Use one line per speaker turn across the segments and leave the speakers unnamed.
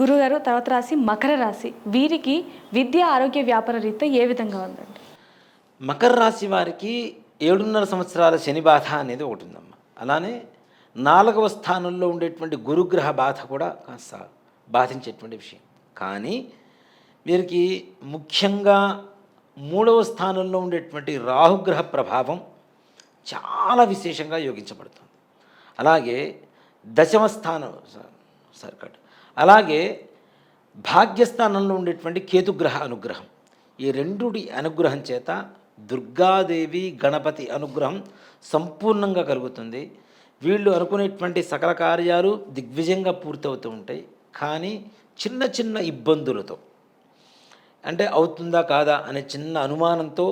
గురుగారు తర్వాత రాశి మకర రాశి. వీరికి విద్య ఆరోగ్య వ్యాపార రీత్యా ఏ విధంగా ఉందండి?
మకర రాశి వారికి ఏడున్నర సంవత్సరాల శని బాధ అనేది ఒకటి ఉందమ్మా. అలానే నాలుగవ స్థానంలో ఉండేటువంటి గురుగ్రహ బాధ కూడా కాస్త బాధించేటువంటి విషయం. కానీ వీరికి ముఖ్యంగా మూడవ స్థానంలో ఉండేటువంటి రాహుగ్రహ ప్రభావం చాలా విశేషంగా యోగించబడుతుంది. అలాగే దశమ స్థానం సర్కట్ అలాగే భాగ్యస్థానంలో ఉండేటువంటి కేతుగ్రహ అనుగ్రహం. ఈ రెండుటి అనుగ్రహం చేత దుర్గాదేవి గణపతి అనుగ్రహం సంపూర్ణంగా కలుగుతుంది. వీళ్ళు అనుకునేటువంటి సకల కార్యాలు దిగ్విజయంగా పూర్తవుతూ ఉంటాయి. కానీ చిన్న చిన్న ఇబ్బందులతో అంటే అవుతుందా కాదా అనే చిన్న అనుమానంతో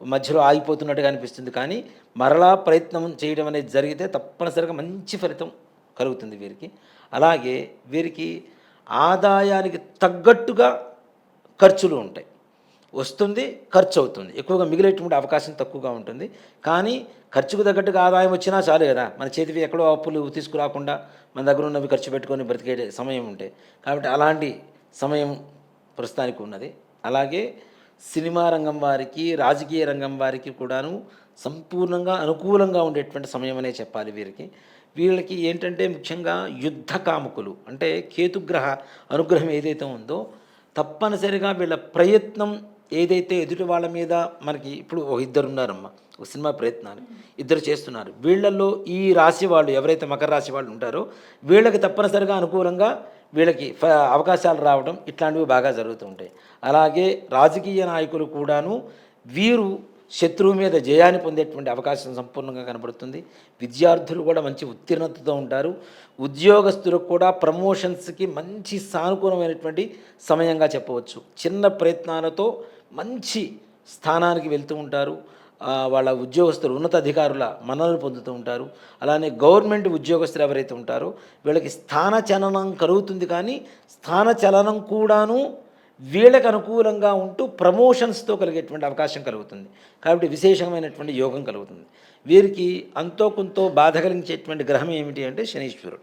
మధ్యలో ఆగిపోతున్నట్టుగా అనిపిస్తుంది. కానీ మరలా ప్రయత్నం చేయడం అనేది జరిగితే తప్పనిసరిగా మంచి ఫలితం కలుగుతుంది వీరికి. అలాగే వీరికి ఆదాయానికి తగ్గట్టుగా ఖర్చులు ఉంటాయి. వస్తుంది ఖర్చు అవుతుంది. ఎక్కువగా మిగిలేటువంటి అవకాశం తక్కువగా ఉంటుంది. కానీ ఖర్చుకు తగ్గట్టుగా ఆదాయం వచ్చినా చాలు కదా. మన చేతికి ఎక్కడో అప్పులు తీసుకురాకుండా మన దగ్గర ఉన్నవి ఖర్చు పెట్టుకొని బ్రతికే సమయం ఉంటాయి కాబట్టి అలాంటి సమయం ప్రస్తుతానికి ఉన్నది. అలాగే సినిమా రంగం వారికి రాజకీయ రంగం వారికి కూడాను సంపూర్ణంగా అనుకూలంగా ఉండేటువంటి సమయం అనే చెప్పాలి వీరికి. వీళ్ళకి ఏంటంటే ముఖ్యంగా యుద్ధ కాముకులు అంటే కేతుగ్రహ అనుగ్రహం ఏదైతే ఉందో తప్పనిసరిగా వీళ్ళ ప్రయత్నం ఏదైతే ఎదుటి వాళ్ళ మీద మనకి ఇప్పుడు ఒక ఇద్దరు ఉన్నారమ్మ ఒక సినిమా ప్రయత్నాలు ఇద్దరు చేస్తున్నారు. వీళ్ళల్లో ఈ రాశి వాళ్ళు ఎవరైతే మకర రాశి వాళ్ళు ఉంటారో వీళ్ళకి తప్పనిసరిగా అనుకూలంగా వీళ్ళకి అవకాశాలు రావడం ఇట్లాంటివి బాగా జరుగుతూ ఉంటాయి. అలాగే రాజకీయ నాయకులు కూడాను వీరు శత్రువు మీద జయాన్ని పొందేటువంటి అవకాశం సంపూర్ణంగా కనబడుతుంది. విద్యార్థులు కూడా మంచి ఉత్తీర్ణతతో ఉంటారు. ఉద్యోగస్తులకు కూడా ప్రమోషన్స్కి మంచి సానుకూలమైనటువంటి సమయంగా చెప్పవచ్చు. చిన్న ప్రయత్నాలతో మంచి స్థానానికి వెళ్తూ ఉంటారు. వాళ్ళ ఉద్యోగస్తులు ఉన్నతాధికారుల మన్ననలు పొందుతూ ఉంటారు. అలానే గవర్నమెంట్ ఉద్యోగస్తులు ఎవరైతే ఉంటారో వీళ్ళకి స్థాన చలనం కలుగుతుంది కానీ స్థాన చలనం కూడాను వీళ్ళకు అనుకూలంగా ఉంటూ ప్రమోషన్స్తో కలిగేటువంటి అవకాశం కలుగుతుంది. కాబట్టి విశేషమైనటువంటి యోగం కలుగుతుంది. వీరికి అంతో కొంతో బాధ కలిగించేటువంటి గ్రహం ఏమిటి అంటే శనీశ్వరుడు.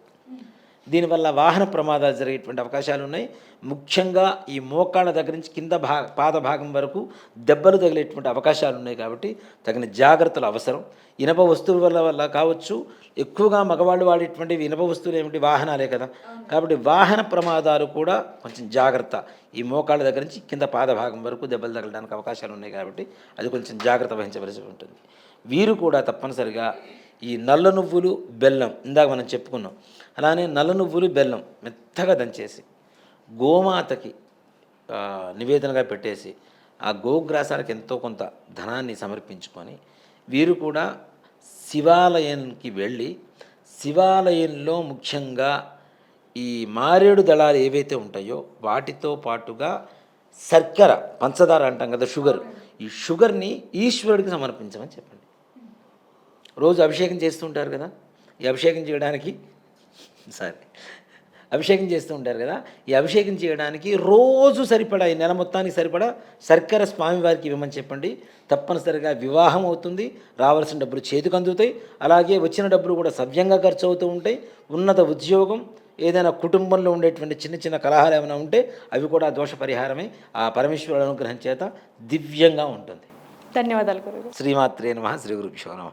దీనివల్ల వాహన ప్రమాదాలు జరిగేటువంటి అవకాశాలు ఉన్నాయి ముఖ్యంగా ఈ మోకాళ్ళ దగ్గర నుంచి కింద భా పాద భాగం వరకు దెబ్బలు తగిలేటువంటి అవకాశాలు ఉన్నాయి కాబట్టి తగిన జాగ్రత్తలు అవసరం. ఇనప వస్తువుల వల్ల వల్ల కావచ్చు. ఎక్కువగా మగవాళ్ళు వాడేటువంటి ఇనప వస్తువులు ఏమిటి? వాహనాలే కదా. కాబట్టి వాహన ప్రమాదాలు కూడా కొంచెం జాగ్రత్త. ఈ మోకాళ్ళ దగ్గర నుంచి కింద పాద భాగం వరకు దెబ్బలు తగలడానికి అవకాశాలు ఉన్నాయి కాబట్టి అది కొంచెం జాగ్రత్త వహించవలసి ఉంటుంది. వీరు కూడా తప్పనిసరిగా ఈ నల్ల నువ్వులు బెల్లం ఇందాక మనం చెప్పుకున్నాం. అలానే నల్ల నువ్వులు బెల్లం మెత్తగా దంచేసి గోమాతకి నివేదనగా పెట్టేసి ఆ గోగ్రాసాలకు ఎంతో కొంత ధనాన్ని సమర్పించుకొని వీరు కూడా శివాలయానికి వెళ్ళి శివాలయంలో ముఖ్యంగా ఈ మారేడు దళాలు ఏవైతే ఉంటాయో వాటితో పాటుగా శర్కర పంచదార అంటాం కదా షుగర్. ఈ షుగర్ని ఈశ్వరుడికి సమర్పించమని చెప్పండి. రోజు అభిషేకం చేస్తుంటారు కదా? ఈ అభిషేకం చేయడానికి సరే. అభిషేకం చేస్తూ ఉంటారు కదా? ఈ అభిషేకం చేయడానికి రోజు సరిపడా ఈ నెల మొత్తానికి సరిపడా శర్కర స్వామివారికి ఇవ్వమని చెప్పండి. తప్పనిసరిగా వివాహం అవుతుంది. రావాల్సిన డబ్బులు చేతికి అందుతాయి. అలాగే వచ్చిన డబ్బులు కూడా సవ్యంగా ఖర్చు అవుతూ ఉంటాయి. ఉన్నత ఉద్యోగం ఏదైనా కుటుంబంలో ఉండేటువంటి చిన్న చిన్న కలహాలు ఏమైనా ఉంటే అవి కూడా దోష పరిహారమే. ఆ పరమేశ్వరుడు అనుగ్రహం చేత దివ్యంగా ఉంటుంది.
ధన్యవాదాలు
శ్రీమాత్రే నమ. శ్రీ గురుభ్యో నమ.